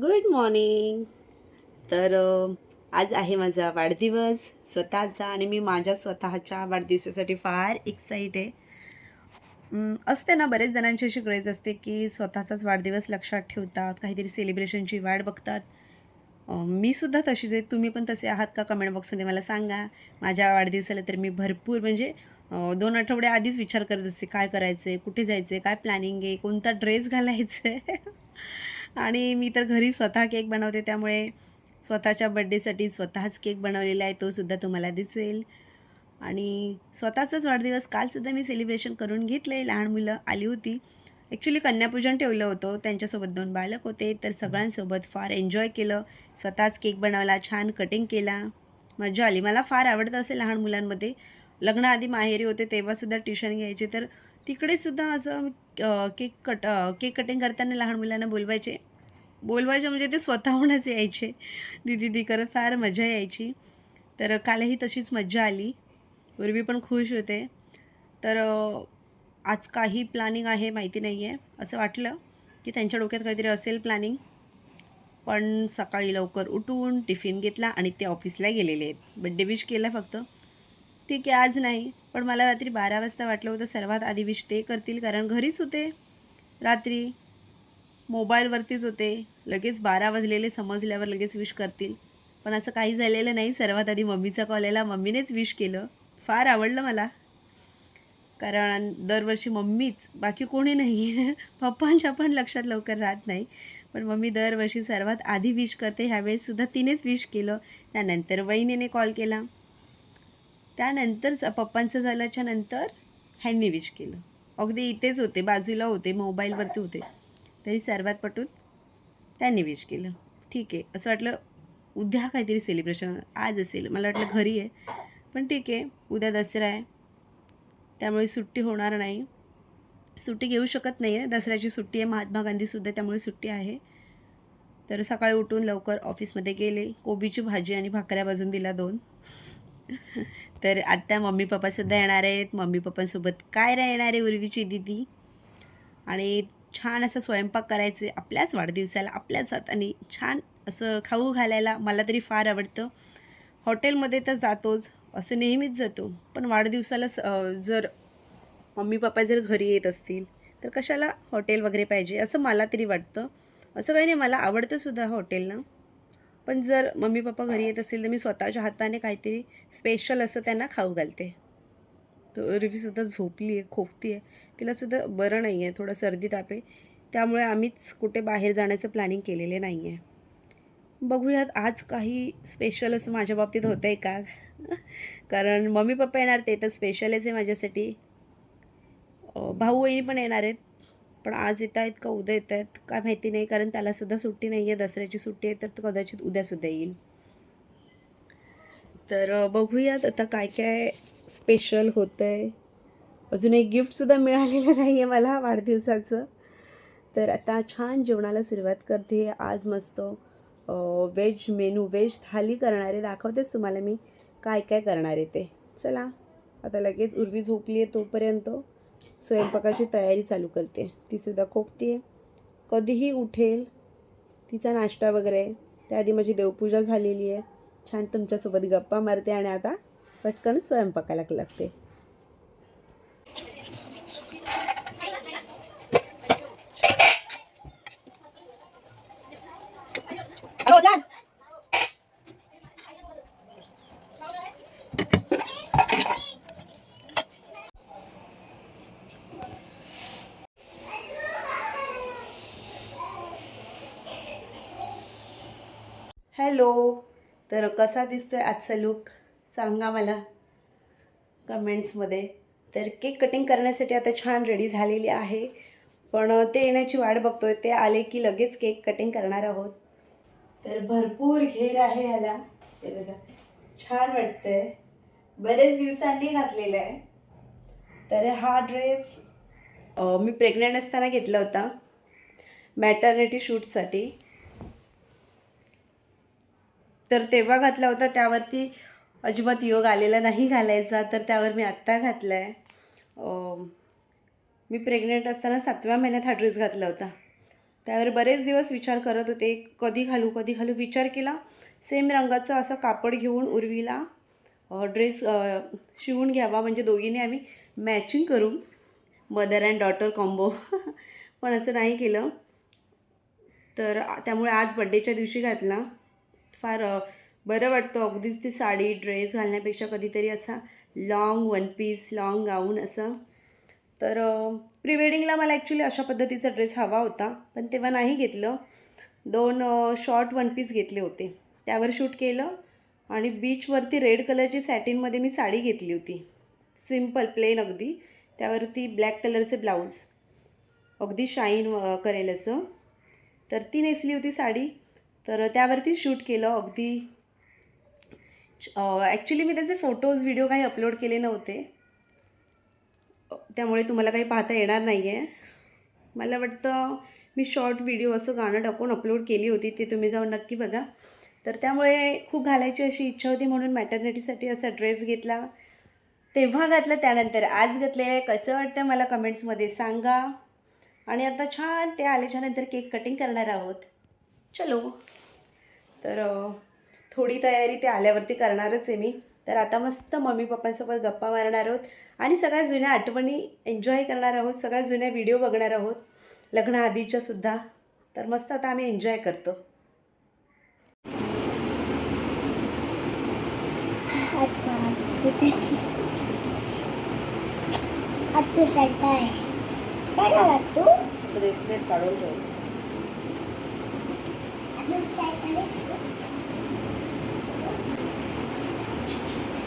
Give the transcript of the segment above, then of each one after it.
Good morning तर आज आहे माझा वाढदिवस. स्वतःचा आणि मी माझ्या स्वतःच्या वाढदिवसासाठी फार एक्साईट आहे. असते ना बरेच जणांची अशी क्रेज असते की स्वतःचाच वाढदिवस लक्षात ठेवतात काहीतरी सेलिब्रेशनची वाट बघतात. मी सुद्धा तशीच आहे. तुम्ही पण तसे आहात का? कमेंट बॉक्समध्ये मला सांगा. माझ्या वाढदिवसाला तर मी भरपूर म्हणजे दोन आठवड्या आधीच विचार करत असते. काय करायचं आहे कुठे जायचं आहे काय प्लॅनिंग आहे? कोणता ड्रेस घालायचा आहे आणि मी तर घरी स्वतः केक बनवते त्यामुळे स्वतःच्या बड्डेसाठी स्वतःच केक बनवलेला आहे तोसुद्धा तुम्हाला दिसेल. आणि स्वतःचाच वाढदिवस कालसुद्धा मी सेलिब्रेशन करून घेतलं आहे लहान मुलं आली होती. ॲक्च्युली कन्यापूजन ठेवलं होतं त्यांच्यासोबत दोन बालक होते तर सगळ्यांसोबत फार एन्जॉय केलं. स्वतःच केक बनवला छान कटिंग केला. मजा आली. मला फार आवडतं असे लहान मुलांमध्ये. लग्नाआधी माहेरी होते तेव्हासुद्धा ट्युशन घ्यायचे तर तिकडेसुद्धा असं केक कट केक कटिंग करताना लहान मुलांना बोलवायचे बोलवायचे म्हणजे ते स्वतःहूनच यायचे. दीदी दी करत फार मजा यायची. तर कालही तशीच मज्जा आली. पूर्वी पण खुश होते. तर आज काही प्लॅनिंग आहे माहिती नाही आहे असं वाटलं की त्यांच्या डोक्यात काहीतरी असेल प्लॅनिंग पण सकाळी लवकर उठून टिफिन घेतला आणि ते ऑफिसला गेलेले आहेत. बड्डे विश केला फक्त. ठीक आहे आज नाही. पण मला रात्री बारा वाजता वाटलं होतं सर्वात आधी विश ते करतील कारण घरीच होते. रात्री मोबाईलवरतीच होते. लगेच बारा वाजलेले समजल्यावर लगेच विश करतील. पण असं काही झालेलं नाही. सर्वात आधी मम्मीचा कॉल आला. मम्मीनेच विश केलं. फार आवडलं मला. कारण दरवर्षी मम्मीच. बाकी कोणी नाही. पप्पांच्या पण लक्षात लवकर राहत नाही. पण मम्मी दरवर्षी सर्वात आधी विश करते. ह्यावेळेससुद्धा तिनेच विश केलं. त्यानंतर वहिनीने कॉल केला. त्यानंतर पप्पांचं झाल्याच्यानंतर ह्यांनी विश केलं. अगदी इथेच होते. बाजूला होते. मोबाईलवरती होते. तरी सर्वात पटून त्यांनी विश केलं. ठीक आहे. असं वाटलं उद्या काहीतरी सेलिब्रेशन आज असेल. मला वाटलं घरी आहे. पण ठीक आहे. उद्या दसरा आहे. त्यामुळे सुट्टी होणार नाही. सुट्टी घेऊ शकत नाही आहे दसऱ्याची सुट्टी आहे. महात्मा गांधीसुद्धा त्यामुळे सुट्टी आहे. तर सकाळी उठून लवकर ऑफिसमध्ये गेले. कोबीची भाजी आणि भाकऱ्या भाजून दिला दोन. तर आत्ता मम्मी पप्पासुद्धा येणार आहेत. मम्मी पप्पांसोबत काय राहणार येणार आहे उर्वीची दिदी? आणि छान असं स्वयंपाक करायचे आपल्याच वाढदिवसाला आपल्याच हाताने छान असं खाऊ घालायला मला तरी फार आवडतं. हॉटेलमध्ये तर जातोच असं नेहमीच जातो. पण वाढदिवसाला स- जर मम्मी पप्पा जर घरी येत असतील तर कशाला हॉटेल वगैरे पाहिजे असं मला तरी वाटतं. असं काही नाही मला आवडतंसुद्धा हॉटेलनं पण जर मम्मी पप्पा घरी येत असतील तर मी स्वतःच्या हाताने काहीतरी स्पेशल असं त्यांना खाऊ घालते. तर रिवीसुद्धा झोपली आहे खोकती आहे तिलासुद्धा बरं नाही आहे थोडं सर्दी ताप आहे. त्यामुळे आम्हीच कुठे बाहेर जाण्याचं प्लॅनिंग केलेले नाही आहे बघूयात आज काही स्पेशल असं माझ्या बाबतीत होतं आहे का? कारण मम्मी पप्पा येणार ते तर स्पेशलच आहे माझ्यासाठी. भाऊ बहिणी पण येणार आहेत. पण आज येत आहेत का उद्या येत आहेत काय माहिती नाही. कारण त्यालासुद्धा सुट्टी नाही आहे दसऱ्याची सुट्टी आहे तर कदाचित उद्यासुद्धा येईल. तर बघूयात आता काय काय स्पेशल होतं आहे अजून एक गिफ्टसुद्धा मिळालेलं नाही आहे मला वाढदिवसाचं. तर आता छान जेवणाला सुरुवात करते. आज मस्त व्हेज मेनू व्हेज थाली करणारे दाखवतेच तुम्हाला मी काय काय करणार आहे ते. चला आता लगेच उर्वी झोपली आहे तोपर्यंत स्वयंपाकाची तयारी चालू करते. तीसुद्धा खोकते कधीही उठेल तिचा नाश्ता वगैरे. त्याआधी माझी देवपूजा झालेली आहे छान तुमच्यासोबत गप्पा मारते आणि आता पटकन स्वयंपाकाला लागते. हॅलो तर कसा दिसतोय आजचा लुक सांगा मला कमेंट्समध्ये तर केक कटिंग करण्यासाठी आता छान रेडी झालेली आहे. पण ते येण्याची वाट बघतोय. ते आले की लगेच केक कटिंग करणार आहोत. तर भरपूर घेर आहे याला. ते बघा. छान वाटतंय. बरेच दिवसांनी घातलेला आहे. तर हा ड्रेस मी प्रेग्नंट असताना घेतला होता. मॅटर्निटी शूटसाठी तर तेव्हा घातला होता. त्यावरती अजिबात योग आलेला नाही घालायचा तर त्यावर मी आत्ता घातला आहे मी प्रेग्नेंट असताना सातव्या महिन्यात हा ड्रेस घातला होता. त्यावर बरेच दिवस विचार करत होते कधी घालू कधी घालू. विचार केला सेम रंगाचं असं कापड घेऊन उर्वीला ड्रेस शिवून घ्यावा. म्हणजे दोघींनी आम्ही मॅचिंग करू मदर अँड डॉटर कॉम्बो पण असं नाही केलं. तर त्यामुळे आज बड्डेच्या दिवशी घातला. फार बरं वाटतं. अगदीच ती साडी ड्रेस घालण्यापेक्षा कधीतरी असा long one piece long gown असं. तर प्री वेडिंगला मला ॲक्च्युली अशा पद्धतीचा ड्रेस हवा होता. पण तेव्हा नाही घेतलं. दोन शॉर्ट वन पीस घेतले होते. त्यावर शूट केलं आणि बीचवरती रेड कलरची सॅटिनमध्ये मी साडी घेतली होती. सिंपल प्लेन अगदी. त्यावरती ब्लॅक कलरचे ब्लाऊज अगदी शाईन करेल असं. तर ती नेसली होती साडी. तर त्यावरती शूट केलं. अगदी ॲक्च्युली मी त्याचे फोटोज व्हिडिओ काही अपलोड केले नव्हते. त्यामुळे तुम्हाला काही पाहता येणार नाही आहे मला वाटतं मी शॉर्ट व्हिडिओ असं गाणं टाकून अपलोड केली होती ते तुम्ही जाऊन नक्की बघा. तर त्यामुळे खूप घालायची अशी इच्छा होती म्हणून मॅटर्निटीसाठी असा ड्रेस घेतला. तेव्हा घातलं त्यानंतर आज घातले कसं वाटतं मला कमेंट्समध्ये सांगा. आणि आता छान ते आल्याच्यानंतर केक कटिंग करणार आहोत. चलो. तर थोडी तयारी ते आल्यावरती करणारच आहे मी. तर आता मस्त मम्मी पप्पांसोबत गप्पा मारणार आहोत आणि सगळ्या जुन्या आठवणी एन्जॉय करणार आहोत सगळ्या जुन्या व्हिडिओ बघणार आहोत लग्नाआधीच्या सुद्धा. तर मस्त आता आम्ही एन्जॉय करतो. ब्रेसलेट काढून ठेव अत्तू शर्ट आहे. अत्तू, हे तुझं- हलवू नकोस हे तुझं शर्ट आहे. हलवू नको मी तुला देतो मी फक्त तुला दिलेच होती हलवू नको ना ग मी हलत- मी फक्त हे बघ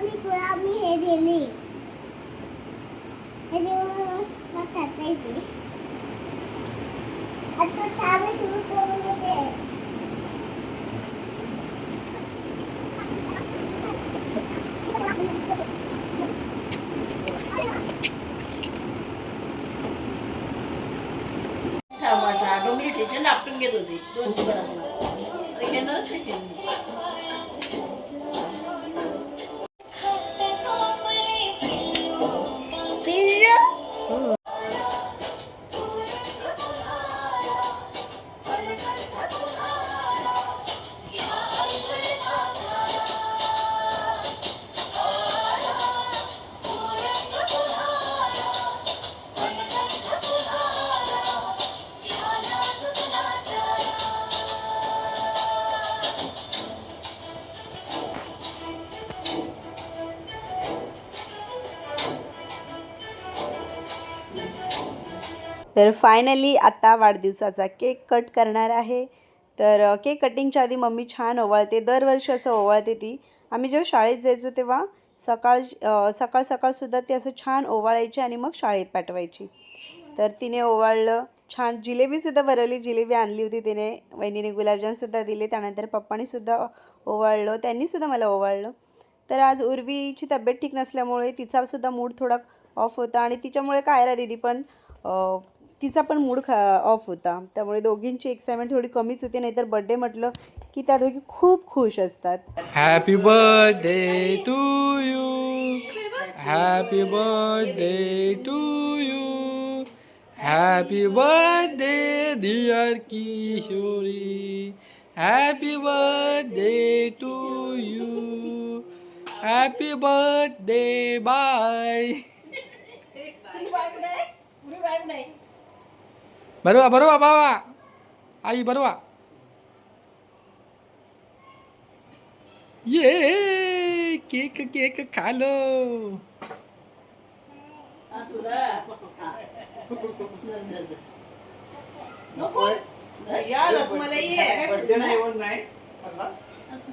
मी तुला मी हे दिली हे देऊन मस्त टाकायची आता थांब सुरू करून देते दोन मिनिट आपटून घेत होते दोन तर फायनली आता वाढदिवसाचा केक कट करणार आहे. तर केक कटिंगच्या आधी मम्मी छान ओवाळते. दरवर्षी असं ओवाळते ती. आम्ही जेव्हा शाळेत जायचो तेव्हा सकाळ सकाळ सकाळसुद्धा ती असं छान ओवाळायची आणि मग शाळेत पाठवायची. तर तिने ओवाळलं. छान जिलेबीसुद्धा भरवली जिलेबी आणली होती तिने. वहिनीने गुलाबजामसुद्धा दिले. त्यानंतर पप्पानीसुद्धा ओवाळलं. त्यांनीसुद्धा मला ओवाळलं. तर आज उर्वीची तब्येत ठीक नसल्यामुळे तिचासुद्धा मूड थोडा ऑफ होता आणि तिच्यामुळे कायरा दिदी पण तिचा पण मूड खा ऑफ होता. त्यामुळे दोघींची एक्साइटमेंट थोडी कमीच होती नाहीतर बड्डे म्हटलं की त्या दोघी खूप खुश असतात. Happy birthday to you happy birthday to you happy birthday dear Kishori happy birthday to you happy birthday bye बरोबर बरोबर बाबा. आई बरोबर. ये केक केक खा लो तुला? नको. या रसमलाई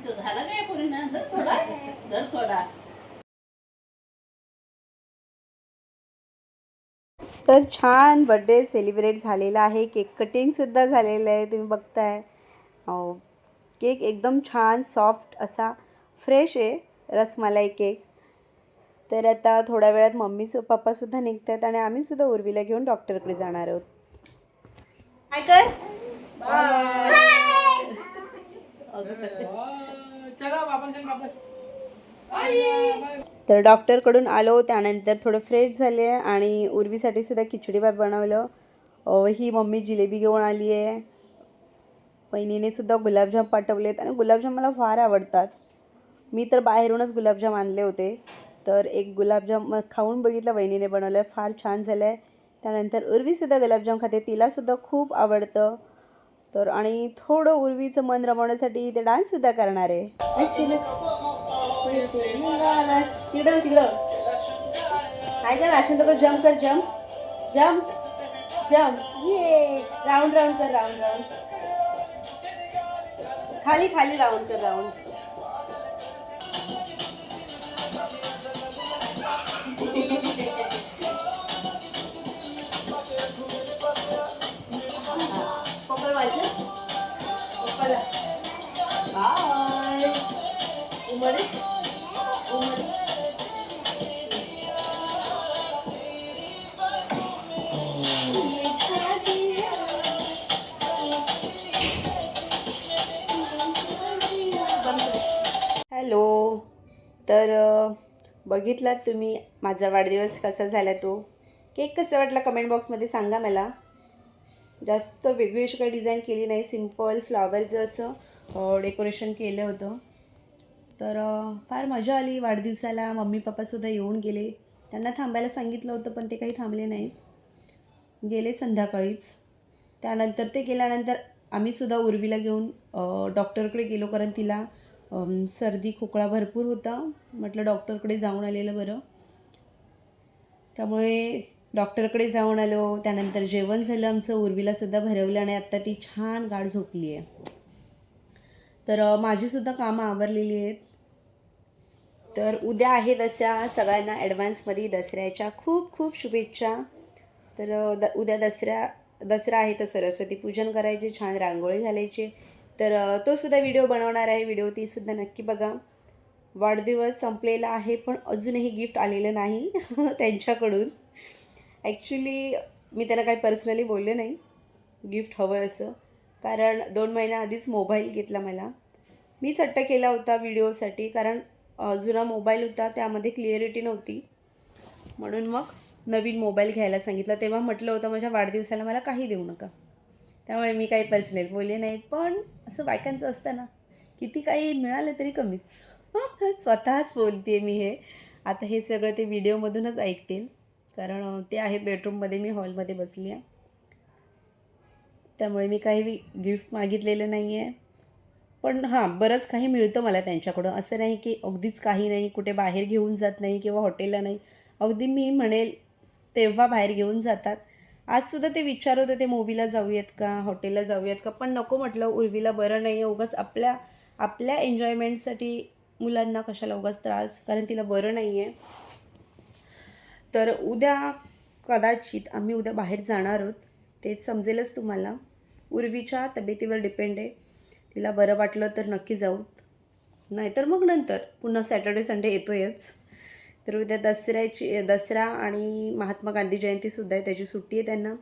झाला काय कोणी ना धर थोडा. धर थोडा. तर छान बड्डे सेलिब्रेट झालेला आहे. केक कटिंगसुद्धा झालेलं आहे. तुम्ही बघताय. केक एकदम छान सॉफ्ट असा फ्रेश आहे रसमलाई केक तर आता थोड्या वेळात मम्मी सु पप्पासुद्धा निघत आहेत आणि आम्हीसुद्धा उर्वीला घेऊन डॉक्टरकडे जाणार आहोत. काय कर चला तर डॉक्टरकडून आलो त्यानंतर थोडं फ्रेश झाले आणि उर्वीसाठी सुद्धा खिचडी भात बनवलं. ही मम्मी जिलेबी घेऊन आली आहे. बहिणीने सुद्धा गुलाबजाम पाठवलेत आणि गुलाबजाम मला फार आवडतात. मी तर बाहेरूनच गुलाबजाम आणले होते. तर एक गुलाबजाम खाऊन बघितलं वहिनीने बनवलं आहे फार छान झालं आहे त्यानंतर उर्वीसुद्धा गुलाबजाम खाते तिलासुद्धा खूप आवडतं. तर आणि थोडं उर्वीचं मन रमवण्यासाठी ते डान्ससुद्धा करणार आहे. तिकडं तिकडं काय कर अक्षंत कर जम्प कर जम्प जम्प जम्प ये राऊंड राऊंड कर राऊंड राऊंड. खाली खाली राऊंड कर राऊंड. तर बघितलात तुम्ही माझा वाढदिवस कसा झाला तो. केक कसा वाटला कमेंट बॉक्समध्ये सांगा मला. जास्त वेगळी अशी काही डिझाईन केली नाही सिंपल फ्लावरचं असं डेकोरेशन केलं होतं. तर फार मजा आली वाढदिवसाला. मम्मी पप्पासुद्धा येऊन गेले. त्यांना थांबायला सांगितलं होतं पण ते काही थांबले नाहीत. गेले संध्याकाळीच. त्यानंतर ते गेल्यानंतर आम्हीसुद्धा उर्वीला घेऊन डॉक्टरकडे गेलो कारण तिला सर्दी खोकळा भरपूर होता. म्हटलं डॉक्टरकडे जाऊन आलेलं बरं. त्यामुळे डॉक्टरकडे जाऊन आलो. त्यानंतर जेवण झालं आमचं. उर्वीलासुद्धा भरवलं आणि आत्ता ती छान गाढ झोपली आहे. तर माझीसुद्धा कामं आवरलेली आहेत. तर उद्या आहे दसरा सगळ्यांना ॲडव्हान्समध्ये दसऱ्याच्या खूप खूप शुभेच्छा. तर द उद्या दसऱ्या दसरा आहे तर सरस्वती पूजन करायचे छान रांगोळी घालायचे. तर तोसुद्धा व्हिडिओ बनवणार आहे. व्हिडिओ तीसुद्धा नक्की बघा. वाढदिवस संपलेला आहे पण अजूनही गिफ्ट आलेलं नाही त्यांच्याकडून. ॲक्च्युली मी त्यांना काही पर्सनली बोलले नाही. गिफ्ट हवं असं. कारण दोन महिन्याआधीच मोबाईल घेतला मला. मीच हट्ट केला होता व्हिडिओसाठी कारण जुना मोबाईल होता त्यामध्ये क्लिअरिटी नव्हती. म्हणून मग नवीन मोबाईल घ्यायला सांगितलं. तेव्हा म्हटलं होतं माझ्या वाढदिवसाला मला काही देऊ नका. त्यामुळे मी काही पर्सनल बोलले नाही. पण असं बायकांचं असतं ना किती काही मिळालं तरी कमीच. स्वतःच बोलते मी हे. आता हे सगळं ते व्हिडिओमधूनच ऐकतील. कारण ते आहे बेडरूममध्ये मी हॉलमध्ये बसली आहे. त्यामुळे मी काही गिफ्ट मागितलेलं नाही आहे पण हां बरंच काही मिळतं मला त्यांच्याकडून. असं नाही की अगदीच काही नाही कुठे बाहेर घेऊन जात नाही किंवा हॉटेलला नाही. अगदी मी म्हणेल तेव्हा बाहेर घेऊन जातात. आजसुद्धा ते विचार होते मूवीला जाऊयात का हॉटेलला जाऊयात का? पण नको म्हटलं उर्वीला बरं नाही आहे उगाच आपल्या आपल्या एन्जॉयमेंटसाठी मुलांना कशाला उगाच त्रास? कारण तिला बरं नाही आहे तर उद्या कदाचित आम्ही उद्या बाहेर जाणार आहोत. ते समजेलच तुम्हाला. उर्वीच्या तब्येतीवर डिपेंड आहे. तिला बरं वाटलं तर नक्की जाऊ. नाहीतर मग नंतर. पुन्हा सॅटर्डे संडे येतोयच. तर उद्या दसऱ्याची दसरा आणि महात्मा गांधी जयंतीसुद्धा आहे त्याची सुट्टी आहे त्यांना.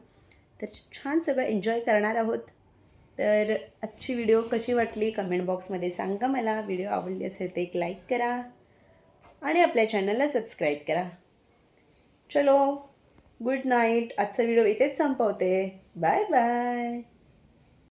तर छान सगळं एन्जॉय करणार आहोत. तर आजची व्हिडिओ कशी वाटली? कमेंट बॉक्समध्ये सांगा मला. व्हिडिओ आवडली असेल तर एक लाईक करा आणि आपल्या चॅनलला सबस्क्राईब करा. चलो गुड नाईट आजचा व्हिडिओ इथेच संपवते. Bye bye